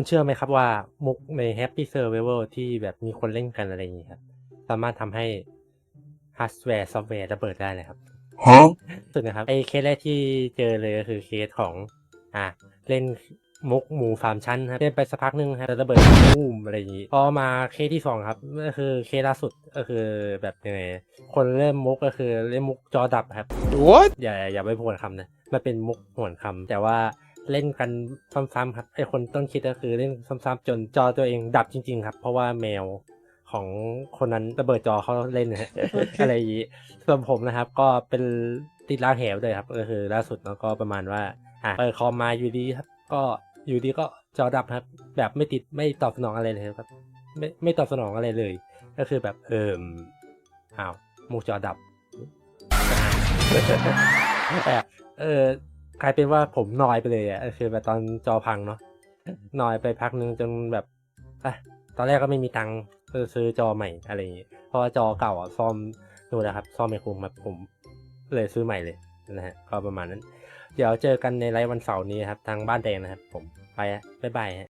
คุณเชื่อไหมครับว่ามุกใน Happy Survival ที่แบบมีคนเล่นกันอะไรอย่างนี้ครับ สามารถทำให้ฮาร์ดแวร์ซอฟต์แวร์ระเบิดได้เลยครับ Huh? สุดนะครับไอ้เคสแรกที่เจอเลยก็คือเคสของ อะเล่นมุกหมูฟาร์มชั้นครับเล่นไปสักพักหนึงครับแล้วระเบิดบูมอะไรอย่างนี้พอมาเคสที่สองครับก็คือเคสล่าสุดก็คือแบบยังไงคนเริ่มมุกก็คือเล่นมุกจอดับครับ What? อย่าอย่าไปผวนคำนะมันเป็นมุกผวนคำแต่ว่า เล่นกันซ้ำๆครับไอคนต้นคิดก็คือเล่นซ้ำๆจนจอตัวเองดับจริง ๆ ครับ เพราะว่าแมวของคนนั้นระเบิดจอเขาเล่นนะฮะอะไรอย่างนี้ส่วนผมนะครับ ก็เป็นติดล่างแหวเลยครับก็คือล่าสุดแล้วก็ประมาณว่าอะเปิดคอมมาอยู่ดีครับ ก็อยู่ดีก็จอดับครับ แบบไม่ติดไม่ตอบสนองอะไรเลยครับ ไม่ไม่ตอบสนองอะไรเลย ก็คือแบบเอิมอ้าวมุกจอดับแต่เออ กลายเป็นว่าผมนอยไปเลยอะคือแบบตอนจอพังเนาะนอยไปพักนึงจนแบบอะตอนแรกก็ไม่มีตังค์ซื้อจอใหม่อะไรอย่างเงี้ยเพราะว่าจอเก่าอะซ่อมดูนะครับซ่อมไม่คุ้มครับผมเลยซื้อใหม่เลยนะฮะก็ประมาณนั้น เดี๋ยวเจอกันในไลฟ์วันเสาร์นี้ครับทางบ้านแดงนะครับ ผมไปฮะบ๊ายบายฮะ